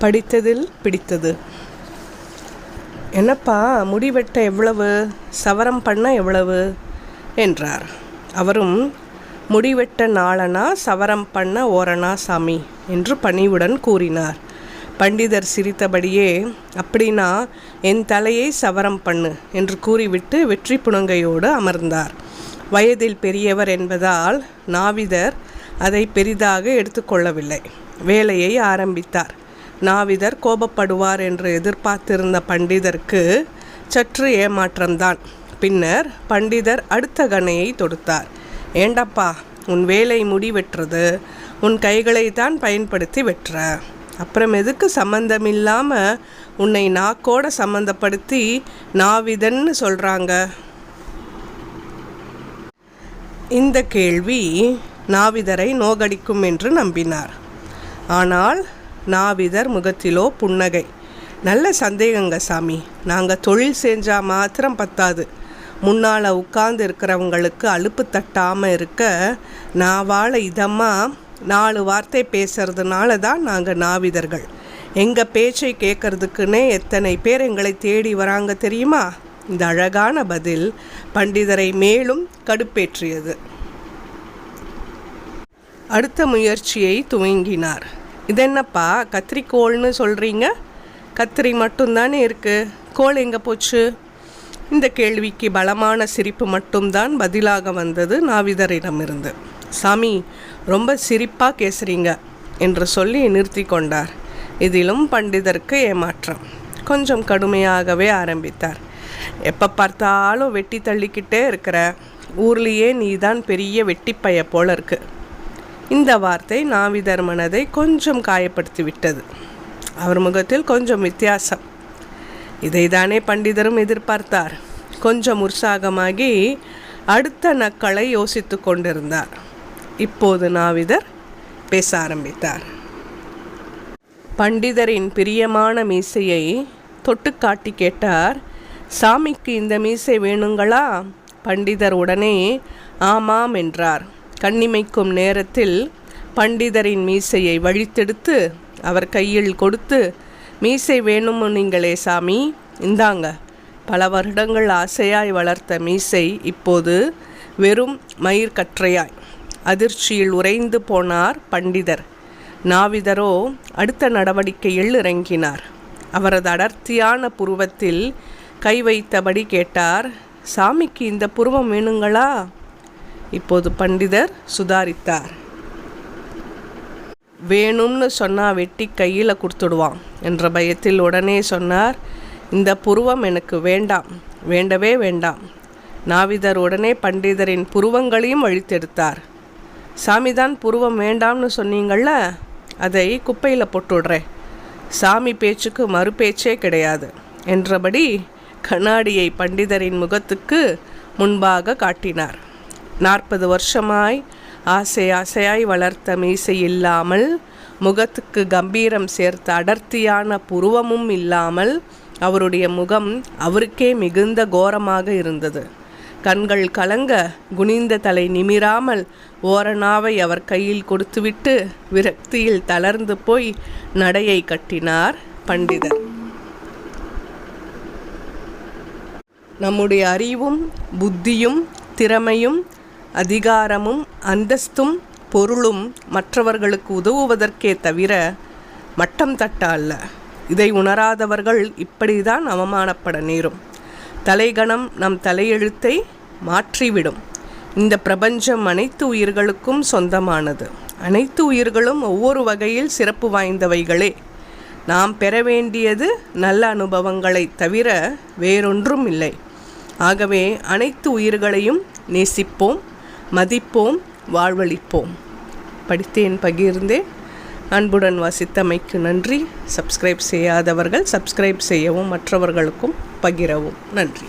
படித்ததில் பிடித்தது. என்னப்பா முடி வெட்ட எவ்வளவு? சவரம் பண்ண எவ்வளவு? என்றார். அவரும் முடிவெட்ட நாளனா சவரம் பண்ண ஓரணா சாமி என்று பணிவுடன் கூறினார். பண்டிதர் சிரித்தபடியே அப்படின்னா என் தலையை சவரம் பண்ணு என்று கூறிவிட்டு வெற்றி புனங்கையோடு அமர்ந்தார். வயதில் பெரியவர் என்பதால் நாவிதர் அதை பெரிதாக எடுத்துக்கொள்ளவில்லை. வேலையை ஆரம்பித்தார். நாவிதர் கோபப்படுவார் என்று எதிர்பார்த்திருந்த பண்டிதருக்கு சற்று ஏமாற்றம்தான். பின்னர் பண்டிதர் அடுத்த கணையை தொடுத்தார். ஏண்டப்பா உன் வேலை முடி உன் கைகளை தான் பயன்படுத்தி வெற்ற. அப்புறம் எதுக்கு சம்மந்தமில்லாமல் உன்னை நாக்கோட சம்மந்தப்படுத்தி நாவிதன்னு சொல்கிறாங்க இந்த கேள்வி நாவிதரை நோகடிக்கும் என்று நம்பினார். ஆனால் நாவிதர் முகத்திலோ புன்னகை. நல்ல சந்தேகங்க சாமி. நாங்கள் தொழில் செஞ்சால் மாத்திரம் பத்தாது. முன்னால் உட்கார்ந்து இருக்கிறவங்களுக்கு அலுப்பு தட்டாமல் இருக்க நாவால் இதமாக நாலு வார்த்தை பேசுறதுனால தான் நாங்கள் நாவிதர்கள். எங்கள் பேச்சை கேட்கறதுக்குன்னே எத்தனை பேர் எங்களை தேடி வராங்க தெரியுமா? இந்த அழகான பதில் பண்டிதரை மேலும் கடுப்பேற்றியது. அடுத்த முயற்சியை துவங்கினார். இது என்னப்பா? கத்திரிக்கோள்னு சொல்கிறீங்க கத்திரி மட்டும்தானே இருக்குது கோள் எங்கே போச்சு? இந்த கேள்விக்கு பலமான சிரிப்பு மட்டும்தான் பதிலாக வந்தது நாவிதரிடமிருந்து. சாமி ரொம்ப சிரிப்பாக கேசுறீங்க என்று சொல்லி நிறுத்தி கொண்டார். இதிலும் பண்டிதருக்கு ஏமாற்றம். கொஞ்சம் கடுமையாகவே ஆரம்பித்தார். எப்போ பார்த்தாலும் வெட்டி தள்ளிக்கிட்டே இருக்கிற ஊர்லேயே நீதான் பெரிய வெட்டிப்பைய போல இருக்குது இந்த வார்த்தை நாவிதர் மனதை கொஞ்சம் காயப்படுத்தி விட்டது அவர் முகத்தில் கொஞ்சம் வித்தியாசம். இதைதானே பண்டிதரும் எதிர்பார்த்தார். கொஞ்சம் உற்சாகமாகி அடுத்த நக்களை யோசித்து கொண்டிருந்தார். இப்போது நாவிதர் பேச ஆரம்பித்தார். பண்டிதரின் பிரியமான மீசையை தொட்டு காட்டி கேட்டார் சாமிக்கு இந்த மீசை வேணுங்களா? பண்டிதர் உடனே ஆமாம் என்றார். கண்ணிமைக்கும் நேரத்தில் பண்டிதரின் மீசையை வழித்தெடுத்து அவர் கையில் கொடுத்து மீசை வேணுமோ நீங்களே சாமி? இந்தாங்க. பல வருடங்கள் ஆசையாய் வளர்த்த மீசை இப்போது வெறும் மயிர்கற்றையாய் அதிர்ச்சியில் உறைந்து போனார் பண்டிதர். நாவிதரோ அடுத்த நடவடிக்கையில் இறங்கினார். அவரது அடர்த்தியான புருவத்தில் கை வைத்தபடி கேட்டார் சாமிக்கு இந்த புருவம் வேணுங்களா? இப்போது பண்டிதர் சுதாரித்தார். வேணும்னு சொன்னால் வெட்டி கையில் கொடுத்துடுவான் என்ற பயத்தில் உடனே சொன்னார் இந்த புருவம் எனக்கு வேண்டாம் வேண்டவே வேண்டாம். நாவிதர் உடனே பண்டிதரின் புருவங்களையும் அழித்தெடுத்தார். சாமிதான் புருவம் வேண்டாம்னு சொன்னீங்கள அதை குப்பையில் போட்டுடுறேன் சாமி பேச்சுக்கு மறு பேச்சே கிடையாது. என்றபடி கண்ணாடியை பண்டிதரின் முகத்துக்கு முன்பாக காட்டினார். நாற்பது வருஷமாய் ஆசை ஆசையாய் வளர்த்த மீசை இல்லாமல் முகத்துக்கு கம்பீரம் சேர்த்த அடர்த்தியான புருவமும் இல்லாமல் அவருடைய முகம் அவருக்கே மிகுந்த கோரமாக இருந்தது. கண்கள் கலங்க குனிந்த தலை நிமிராமல் ஓரணாவை அவர் கையில் கொடுத்துவிட்டு விரக்தியில் தளர்ந்து போய் நடையை கட்டினார் பண்டிதர். நம்முடைய அறிவும் புத்தியும் திறமையும் அதிகாரமும் அந்தஸ்தும் பொருளும் மற்றவர்களுக்கு உதவுவதற்கே தவிர மட்டம் தட்ட அல்ல. இதை உணராதவர்கள் இப்படிதான் அவமானப்பட நேரும். தலைகணம் நம் தலையெழுத்தை மாற்றிவிடும். இந்த பிரபஞ்சம் அனைத்து உயிர்களுக்கும் சொந்தமானது. அனைத்து உயிர்களும் ஒவ்வொரு வகையில் சிறப்பு வாய்ந்தவைகளே. நாம் பெற வேண்டியது நல்ல அனுபவங்களை தவிர வேறொன்றும் இல்லை. ஆகவே அனைத்து உயிர்களையும் நேசிப்போம். மதிப்போம் வாழ்வளிப்போம். படித்தேன் பகிர்ந்தேன் அன்புடன் வாசித்தமைக்கு நன்றி. சப்ஸ்கிரைப் செய்யாதவர்கள் சப்ஸ்கிரைப் செய்யவும் மற்றவர்களுக்கும் பகிரவும். நன்றி.